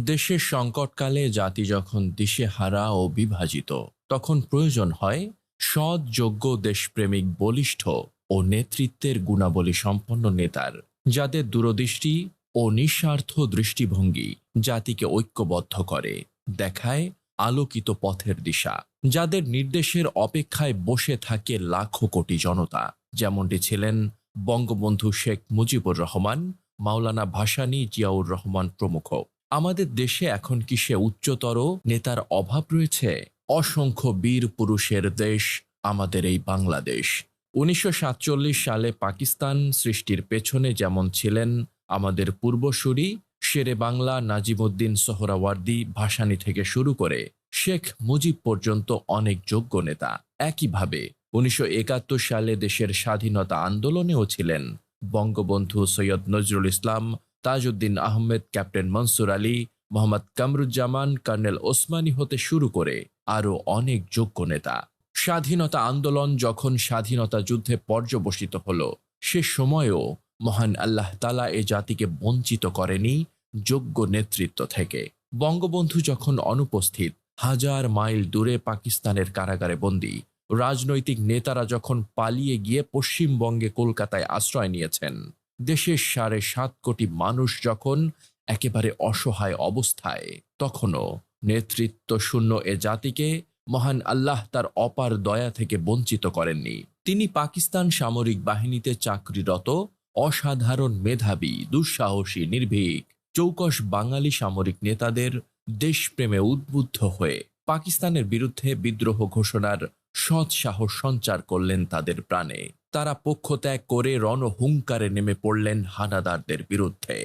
দেশের সংকটকালে জাতি যখন দিশেহারা ও বিভাজিত, তখন প্রয়োজন হয় সৎ যোগ্য দেশপ্রেমিক বলিষ্ঠ ও নেতৃত্বের গুণাবলী সম্পন্ন নেতার, যাদের দূরদৃষ্টি ও নিঃস্বার্থ দৃষ্টিভঙ্গি জাতিকে ঐক্যবদ্ধ করে, দেখায় আলোকিত পথের দিশা, যাদের নির্দেশের অপেক্ষায় বসে থাকে লাখো কোটি জনতা। যেমনটি ছিলেন বঙ্গবন্ধু শেখ মুজিবুর রহমান, মাওলানা ভাসানী জিয়াউর রহমান প্রমুখ। আমাদের দেশে এখন কি সে উচ্চতর? নেতার অভাব রয়েছে? অসংখ্য বীর পুরুষের দেশ আমাদের এই বাংলাদেশ। উনিশশো সাতচল্লিশ সালে পাকিস্তান সৃষ্টির পেছনে যেমন ছিলেন আমাদের পূর্বসূরি, শেরে বাংলা, নাজিমুদ্দিন সোহরাওয়ার্দী ভাসানী থেকে শুরু করে শেখ মুজিব পর্যন্ত অনেক যোগ্য নেতা। একইভাবে উনিশশো একাত্তর সালে দেশের স্বাধীনতা আন্দোলনেও ছিলেন বঙ্গবন্ধু সৈয়দ নজরুল ইসলাম তাজউদ্দিন আহমেদ, ক্যাপ্টেন মনসুর আলী, মোহাম্মদ কামরুজ্জামান, কর্নেল ওসমানী হতে শুরু করে আরও অনেক যোগ্য নেতা। স্বাধীনতা আন্দোলন যখন স্বাধীনতা যুদ্ধে পর্যবসিত হল, সে সময়েও মহান আল্লাহ তালা এ জাতিকে বঞ্চিত করেনি যোগ্য নেতৃত্ব থেকে। বঙ্গবন্ধু যখন অনুপস্থিত, হাজার মাইল দূরে পাকিস্তানের কারাগারে বন্দী, রাজনৈতিক নেতারা যখন পালিয়ে গিয়ে পশ্চিমবঙ্গে কলকাতায় আশ্রয় নিয়েছেন। দেশের সাড়ে সাত কোটি মানুষ যখন একেবারে অসহায় অবস্থায়, তখনও নেতৃত্ব শূন্য এ জাতিকে মহান আল্লাহ তার অপার দয়া থেকে বঞ্চিত করেননি। তিনি পাকিস্তান সামরিক বাহিনীতে চাকরিরত, অসাধারণ মেধাবী, দুঃসাহসী, নির্ভীক চৌকস বাঙালি সামরিক নেতাদের দেশপ্রেমে উদ্বুদ্ধ হয়ে পাকিস্তানের বিরুদ্ধে বিদ্রোহ ঘোষণার সৎ সাহস সঞ্চার করলেন তাদের প্রাণে। তারা পক্ষ ত্যাগ করে রণহুঙ্কারে নেমে পড়লেন হানাদারদের বিরুদ্ধে।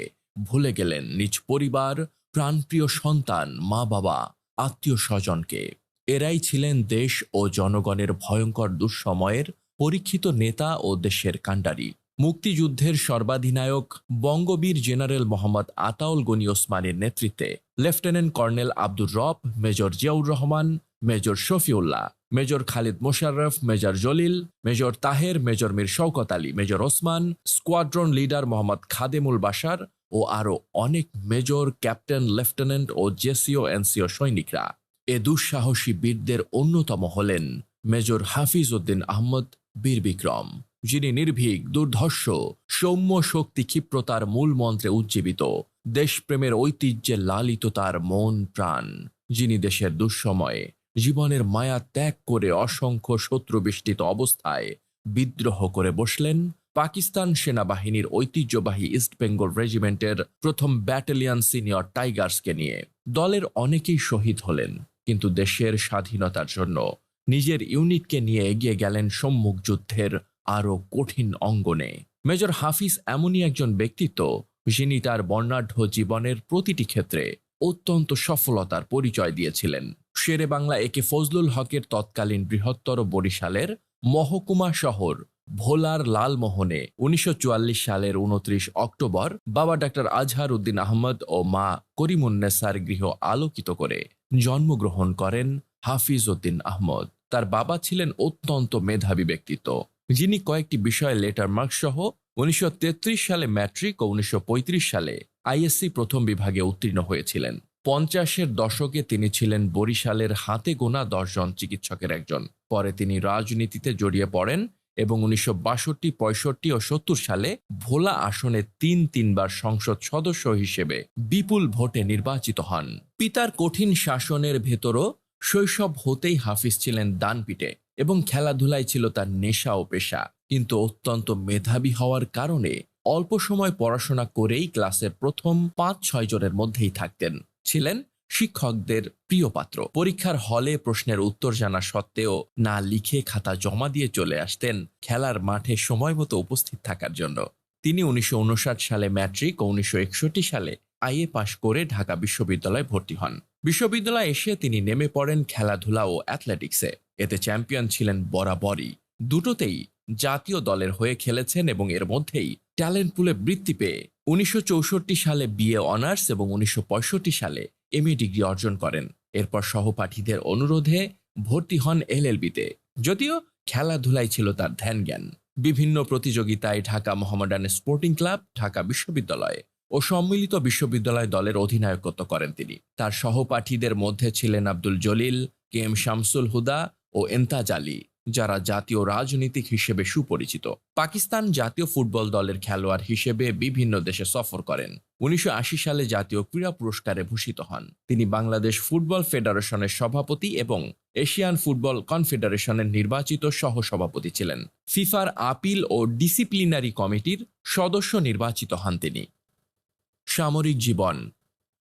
ভুলে গেলেন নিজ পরিবার, প্রাণপ্রিয় সন্তান মা বাবা আত্মীয় স্বজনকে এরাই ছিলেন দেশ ও জনগণের ভয়ঙ্কর দুঃসময়ের পরীক্ষিত নেতা ও দেশের কাণ্ডারি। মুক্তিযুদ্ধের সর্বাধিনায়ক বঙ্গবীর জেনারেল মোহাম্মদ আতাউল গনি ওসমানের নেতৃত্বে lieutenant colonel Abdur Rob, major Ziaur Rahman major Shafiullah, major Khaled Mosharraf, major Jalil, major Taher, major Mir Shawkat Ali, major Osman, squadron leader Mohammad Khademul Bashar ও আরও অনেক মেজর ক্যাপ্টেন, লেফটেন্যান্ট ও JCO, NCO সৈনিকরা। এ দুঃসাহসী বীরদের অন্যতম হলেন major Hafiz Uddin Ahmad বীর বিক্রম, যিনি নির্ভীক, দুর্ধর্ষ, সৌম্য শক্তি ক্ষিপ্রতার মূল মন্ত্রে উজ্জীবিত, দেশপ্রেমের ঐতিহ্যে লালিত তার মন প্রাণ, যিনি দেশের দুঃসময়ে জীবনের মায়া ত্যাগ করে অসংখ্য শত্রুবেষ্টিত অবস্থায় বিদ্রোহ করে বসলেন পাকিস্তান সেনাবাহিনীর ঐতিহ্যবাহী ইস্ট বেঙ্গল রেজিমেন্টের প্রথম ব্যাটালিয়ন সিনিয়র টাইগার্সকে নিয়ে। দলের অনেকেই শহীদ হলেন, কিন্তু দেশের স্বাধীনতার জন্য নিজের ইউনিটকে নিয়ে এগিয়ে গেলেন সম্মুখ যুদ্ধের আরও কঠিন অঙ্গনে। মেজর হাফিজ এমনই একজন ব্যক্তিত্ব, যিনি তার বর্ণাঢ্য জীবনের প্রতিটি ক্ষেত্রে অত্যন্ত সফলতার পরিচয় দিয়েছিলেন। শেরে বাংলা একে ফজলুল হকের তৎকালীন বৃহত্তর বরিশালের মহকুমা শহর ভোলার লালমোহনে উনিশশো চুয়াল্লিশ সালের উনত্রিশ অক্টোবর বাবা ডাক্তার আজহার উদ্দিন আহমদ ও মা করিমুন্নেসার গৃহ আলোকিত করে জন্মগ্রহণ করেন হাফিজ উদ্দিন আহমদ। তার বাবা ছিলেন অত্যন্ত মেধাবী ব্যক্তিত্ব। যিনি কয়েকটি বিষয়ে লেটার মার্কস সহ উনিশশো তেত্রিশ সালে ম্যাট্রিক ও উনিশশো পঁয়ত্রিশ সালে আইএসসি প্রথম বিভাগে উত্তীর্ণ হয়েছিলেন। পঞ্চাশের দশকে তিনি ছিলেন বরিশালের হাতে গোনা দশজন চিকিৎসকের একজন। পরে তিনি রাজনীতিতে জড়িয়ে পড়েন এবং উনিশশো বাষট্টি, পঁয়ষট্টি ও সত্তর সালে ভোলা আসনে তিন তিনবার সংসদ সদস্য হিসেবে বিপুল ভোটে নির্বাচিত হন। পিতার কঠিন শাসনের ভেতরও শৈশব হতেই হাফিজ ছিলেন দানপিটে এবং খেলাধুলায় ছিল তার নেশা ও পেশা। কিন্তু অত্যন্ত মেধাবী হওয়ার কারণে অল্প সময় পড়াশোনা করেই ক্লাসের প্রথম পাঁচ ছয় জনের মধ্যেই থাকতেন। ছিলেন শিক্ষকদের প্রিয় পাত্র। পরীক্ষার হলে প্রশ্নের উত্তর জানা সত্ত্বেও না লিখে খাতা জমা দিয়ে চলে আসতেন খেলার মাঠে সময় মতো উপস্থিত থাকার জন্য। তিনি উনিশশো উনষাট সালে ম্যাট্রিক ও উনিশশো একষট্টি সালে আইএ পাশ করে ঢাকা বিশ্ববিদ্যালয়ে ভর্তি হন। বিশ্ববিদ্যালয়ে এসে তিনি নেমে পড়েন খেলাধুলা ও অ্যাথলেটিক্সে। এতে চ্যাম্পিয়ন ছিলেন বরাবরই। দুটোতেই জাতীয় দলের হয়ে খেলেছেন এবং এর মধ্যেই ট্যালেন্ট পুলে বৃত্তি পেয়ে উনিশশো চৌষট্টি সালে বিএ অনার্স এবং উনিশশো পঁয়ষট্টি সালে এমএ ডিগ্রি অর্জন করেন। এরপর সহপাঠীদের অনুরোধে ভর্তি হন এলএলবিতে যদিও খেলাধুলাই ছিল তার ধ্যান জ্ঞান বিভিন্ন প্রতিযোগিতায় ঢাকা মোহামেডান স্পোর্টিং ক্লাব, ঢাকা বিশ্ববিদ্যালয় ও সম্মিলিত বিশ্ববিদ্যালয় দলের অধিনায়কত্ব করেন তিনি। তার সহপাঠীদের মধ্যে ছিলেন আব্দুল জলিল, কে এম শামসুল হুদা ও এন্তাজ আলী। যারা জাতীয় রাজনীতিক হিসেবে সুপরিচিত। পাকিস্তান জাতীয় ফুটবল দলের খেলোয়াড় হিসেবে বিভিন্ন দেশে সফর করেন। উনিশশো আশি সালে জাতীয় ক্রীড়া পুরস্কারে ভূষিত হন। তিনি বাংলাদেশ ফুটবল ফেডারেশনের সভাপতি এবং এশিয়ান ফুটবল কনফেডারেশনের নির্বাচিত সহসভাপতি ছিলেন। ফিফার আপিল ও ডিসিপ্লিনারি কমিটির সদস্য নির্বাচিত হন তিনি। সামরিক জীবন।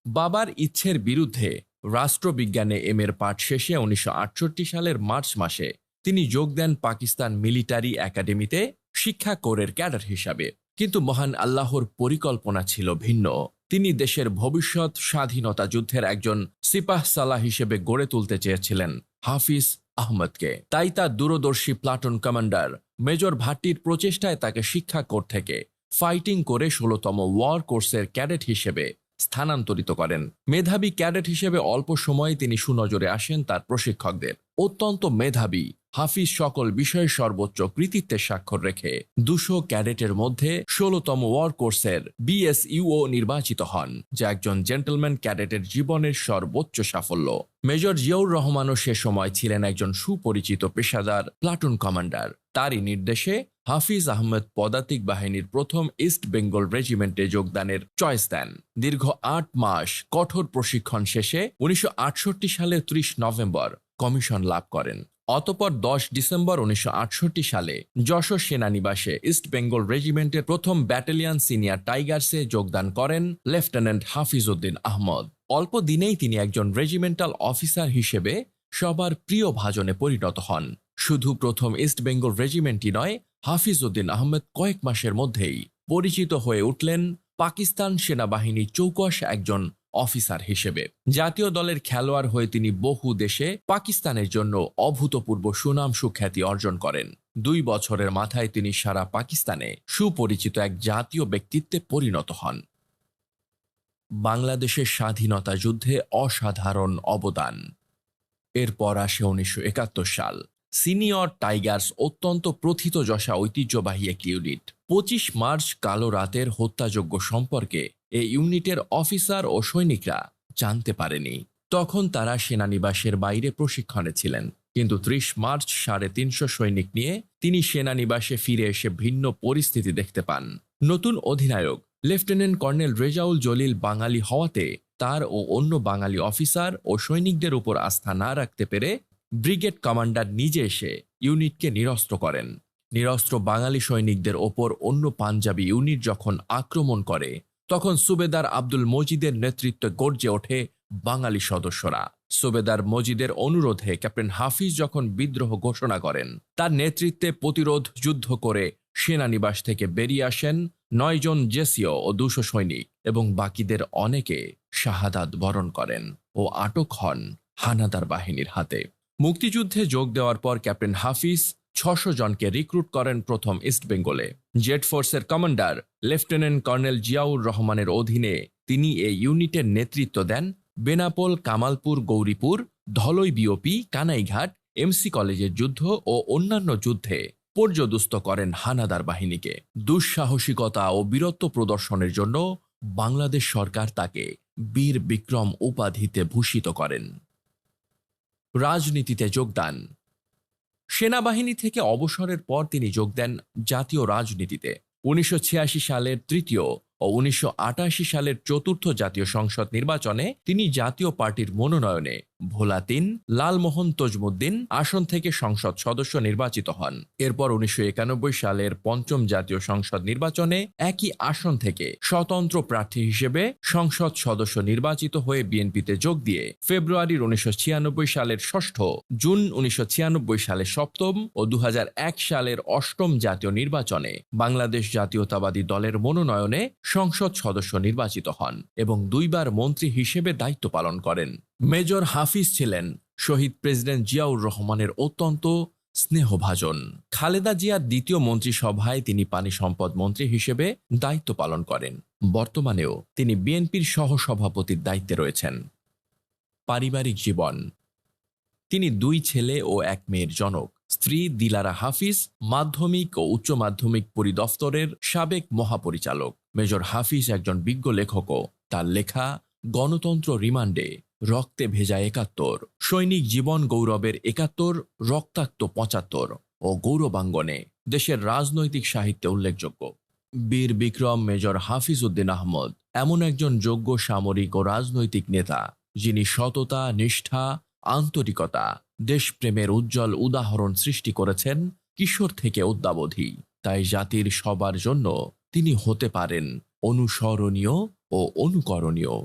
বাবার ইচ্ছের বিরুদ্ধে রাষ্ট্রবিজ্ঞানে এম এর পাঠ শেষে উনিশশো আটষট্টি সালের মার্চ মাসে তিনি যোগ দেন পাকিস্তান মিলিটারি একাডেমিতে শিক্ষা কোরের ক্যাডার হিসাবে। কিন্তু মহান আল্লাহর পরিকল্পনা ছিল ভিন্ন। তিনি দেশের ভবিষ্যৎ স্বাধীনতা যুদ্ধের একজন সিপাহ সালাহ হিসেবে গড়ে তুলতে চেয়েছিলেন হাফিজ আহমদকে। তাই তার দূরদর্শী প্লাটুন কমান্ডার মেজর ভাট্টির প্রচেষ্টায় তাকে শিক্ষা কোর থেকে ফাইটিং করে ষোলতম ওয়ার কোর্সের ক্যাডেট হিসেবে স্থানান্তরিত করেন। মেধাবী ক্যাডেট হিসেবে অল্প সময়ে তিনি সুনজরে আসেন তার প্রশিক্ষকদের। অত্যন্ত মেধাবী হাফিজ সকল বিষয়ে সর্বোচ্চ কৃতিত্বের স্বাক্ষর রেখে দুশো ক্যাডেটের মধ্যে ষোলতম ওয়ার কোর্সের বিএসইউও নির্বাচিত হন, যা একজন জেন্টলম্যান ক্যাডেটের জীবনের সর্বোচ্চ সাফল্য। মেজর জিয়াউর রহমানও সে সময় ছিলেন একজন সুপরিচিত পেশাদার প্লাটুন কমান্ডার। তারই নির্দেশে হাফিজ আহমেদ পদাতিক বাহিনীর প্রথম ইস্ট বেঙ্গল রেজিমেন্টে যোগদানের চয়েস দেন। দীর্ঘ আট মাস কঠোর প্রশিক্ষণ শেষে উনিশশো সালে ত্রিশ নভেম্বর কমিশন লাভ করেন। অতপর দশ ডিসেম্বর উনিশশো আটষট্টি সালে যশোর সেনানিবাসে ইস্ট বেঙ্গল রেজিমেন্টের প্রথম ব্যাটালিয়ান সিনিয়র টাইগার্সে যোগদান করেন লেফটেন্যান্ট হাফিজ উদ্দিন আহমদ। অল্প দিনেই তিনি একজন রেজিমেন্টাল অফিসার হিসেবে সবার প্রিয় ভাজনে পরিণত হন। শুধু প্রথম ইস্ট বেঙ্গল রেজিমেন্টই নয় হাফিজ উদ্দিন আহমেদ কয়েক মাসের মধ্যেই পরিচিত হয়ে উঠলেন পাকিস্তান সেনাবাহিনী চৌকশ একজন অফিসার হিসেবে। জাতীয় দলের খেলোয়াড় হয়ে তিনি বহু দেশে পাকিস্তানের জন্য অভূতপূর্ব সুনাম সুখ্যাতি অর্জন করেন। দুই বছরের মাথায় তিনি সারা পাকিস্তানে সুপরিচিত এক জাতীয় ব্যক্তিত্বে পরিণত হন। বাংলাদেশের স্বাধীনতা যুদ্ধে অসাধারণ অবদান। এরপর আসে উনিশশো একাত্তর সাল। সিনিয়র টাইগার্স অত্যন্ত প্রথিতযশা ঐতিহ্যবাহী একটি ইউনিট। পঁচিশ মার্চ কালো রাতের হত্যাযোগ্য সম্পর্কে এই ইউনিটের অফিসার ও সৈনিকরা জানতে পারেনি। তখন তারা সেনানিবাসের বাইরে প্রশিক্ষণে ছিলেন। কিন্তু ত্রিশ মার্চ সাড়ে তিনশো সৈনিক নিয়ে তিনি সেনানিবাসে ফিরে এসে ভিন্ন পরিস্থিতি দেখতে পান। নতুন অধিনায়ক, লেফটেন্যান্ট কর্নেল রেজাউল জলিল বাঙালি হওয়াতে তার ও অন্য বাঙালি অফিসার ও সৈনিকদের উপর আস্থা না রাখতে পেরে ব্রিগেড কমান্ডার নিজে এসে ইউনিটকে নিরস্ত্র করেন। নিরস্ত্র বাঙালি সৈনিকদের ওপর অন্য পাঞ্জাবি ইউনিট যখন আক্রমণ করে তখন সুবেদার আব্দুল মজিদের নেতৃত্বে গর্জে ওঠে বাঙালি সদস্যরা। সুবেদার মজিদের অনুরোধে ক্যাপ্টেন হাফিজ যখন বিদ্রোহ ঘোষণা করেন, তার নেতৃত্বে প্রতিরোধ যুদ্ধ করে সেনানিবাস থেকে বেরিয়ে আসেন নয়জন জেসিও ও দুশো সৈনিক এবং বাকিদের অনেকে শাহাদাত বরণ করেন ও আটক হন হানাদার বাহিনীর হাতে। মুক্তিযুদ্ধে যোগ দেওয়ার পর ক্যাপ্টেন হাফিজ ছশো জনকে রিক্রুট করেন প্রথম ইস্ট বেঙ্গলে। জেট ফোর্সের কমান্ডার, লেফটেন্যান্ট কর্নেল জিয়াউর রহমানের অধীনে তিনি এই ইউনিটের নেতৃত্ব দেন বেনাপোল, কামালপুর, গৌরীপুর, ধলই বিওপি কানাইঘাট এমসি কলেজের যুদ্ধ ও অন্যান্য যুদ্ধে পর্যদুস্ত করেন হানাদার বাহিনীকে। দুঃসাহসিকতা ও বীরত্ব প্রদর্শনের জন্য বাংলাদেশ সরকার তাকে বীর বিক্রম উপাধিতে ভূষিত করেন। রাজনীতিতে যোগদান সেনাবাহিনী থেকে অবসরের পর তিনি যোগ দেন জাতীয় রাজনীতিতে। উনিশশো ছিয়াশি সালের তৃতীয় ও উনিশশো আটাশি সালের চতুর্থ জাতীয় সংসদ নির্বাচনে তিনি জাতীয় পার্টির মনোনয়নে ভোলা তিন লালমোহন তজমুদ্দিন আসন থেকে সংসদ সদস্য নির্বাচিত হন। এরপর উনিশশো একানব্বই সালের পঞ্চম জাতীয় সংসদ নির্বাচনে একই আসন থেকে স্বতন্ত্র প্রার্থী হিসেবে সংসদ সদস্য নির্বাচিত হয়ে বিএনপিতে যোগ দিয়ে ফেব্রুয়ারির উনিশশো ছিয়ানব্বই সালের ষষ্ঠ, জুন উনিশশো সালের সপ্তম ও দু হাজার এক সালের অষ্টম জাতীয় নির্বাচনে বাংলাদেশ জাতীয়তাবাদী দলের মনোনয়নে সংসদ সদস্য নির্বাচিত হন এবং দুইবার মন্ত্রী হিসেবে দায়িত্ব পালন করেন। মেজর হাফিজ ছিলেন শহীদ প্রেসিডেন্ট জিয়াউর রহমানের অত্যন্ত স্নেহভাজন। খালেদা জিয়ার দ্বিতীয় মন্ত্রিসভায় তিনি পানি সম্পদ মন্ত্রী হিসেবে দায়িত্ব পালন করেন। বর্তমানেও তিনি বিএনপির সহসভাপতির দায়িত্বে রয়েছেন। পারিবারিক জীবন। তিনি দুই ছেলে ও এক মেয়ের জনক। স্ত্রী দিলারা হাফিজ, মাধ্যমিক ও উচ্চ মাধ্যমিক পরিদফতরের সাবেক মহাপরিচালক। মেজর হাফিজ একজন বিজ্ঞ লেখকও। তার লেখা গণতন্ত্র রিমান্ডে। রক্তে ভেজা একাত্তর। সৈনিক জীবন গৌরবের একাত্তর, রক্তাক্ত পঁচাত্তর ও গৌরবাঙ্গনে দেশের রাজনৈতিক সাহিত্যে উল্লেখযোগ্য। বীর বিক্রম মেজর হাফিজ উদ্দিন আহমদ এমন একজন যোগ্য সামরিক ও রাজনৈতিক নেতা যিনি সততা, নিষ্ঠা, আন্তরিকতা, দেশপ্রেমের উজ্জ্বল উদাহরণ সৃষ্টি করেছেন কিশোর থেকে অদ্যাবধি। তাই জাতির সবার জন্য তিনি হতে পারেন অনুসরণীয় ও অনুকরণীয়।